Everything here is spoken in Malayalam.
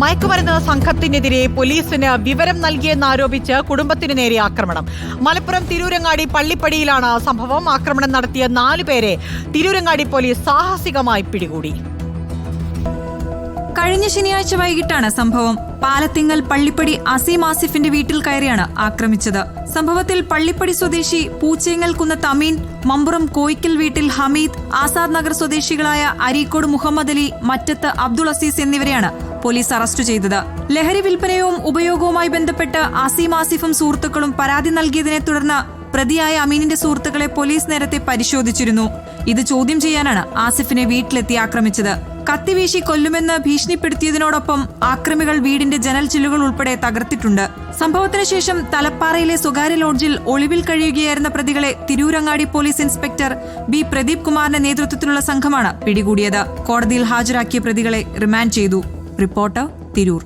മയക്കുമരുന്ന് സംഘത്തിനെതിരെ പോലീസിന് വിവരം നൽകിയെന്നാരോപിച്ച് കുടുംബത്തിന് നേരെ ആക്രമണം. മലപ്പുറം തിരൂരങ്ങാടി പള്ളിപ്പടിയിലാണ് സംഭവം. ആക്രമണം നടത്തിയ നാലു പേരെ തിരൂരങ്ങാടി പോലീസ് സാഹസികമായി പിടികൂടി. കഴിഞ്ഞ ശനിയാഴ്ച വൈകിട്ടാണ് സംഭവം. പാലത്തിങ്ങൽ പള്ളിപ്പടി അസീം ആസിഫിന്റെ വീട്ടിൽ കയറിയാണ് ആക്രമിച്ചത്. സംഭവത്തിൽ പള്ളിപ്പടി സ്വദേശി പൂച്ചേങ്ങൽ കുന്ന തമീൻ മമ്പുറം കോയിക്കൽ വീട്ടിൽ ഹമീദ് ആസാദ് നഗർ സ്വദേശികളായ അരീക്കോട് മുഹമ്മദ് അലി മറ്റത്ത് അബ്ദുൾ അസീസ് എന്നിവരെയാണ് പോലീസ് അറസ്റ്റ് ചെയ്തത്. ലഹരി വിൽപ്പനയും ഉപയോഗവുമായി ബന്ധപ്പെട്ട് അസീം ആസിഫും സുഹൃത്തുക്കളും പരാതി നൽകിയതിനെ തുടർന്ന് പ്രതിയായ അമീനിന്റെ സുഹൃത്തുക്കളെ പോലീസ് നേരത്തെ പരിശോധിച്ചിരുന്നു. ഇത് ചോദ്യം ചെയ്യാനാണ് ആസിഫിനെ വീട്ടിലെത്തി ആക്രമിച്ചത്. കത്തിവീശി കൊല്ലുമെന്ന് ഭീഷണിപ്പെടുത്തിയതിനോടൊപ്പം ആക്രമികൾ വീടിന്റെ ജനൽ ചില്ലുകൾ ഉൾപ്പെടെ തകർത്തിട്ടുണ്ട്. സംഭവത്തിന് ശേഷം തലപ്പാറയിലെ സ്വകാര്യ ലോഡ്ജിൽ ഒളിവിൽ കഴിയുകയായിരുന്ന പ്രതികളെ Tirurangadi police inspector B Pradeep കുമാറിന്റെ നേതൃത്വത്തിലുള്ള സംഘമാണ് പിടികൂടിയത്. കോടതിയിൽ ഹാജരാക്കിയ പ്രതികളെ റിമാൻഡ് ചെയ്തു. റിപ്പോർട്ടർ തിരൂർ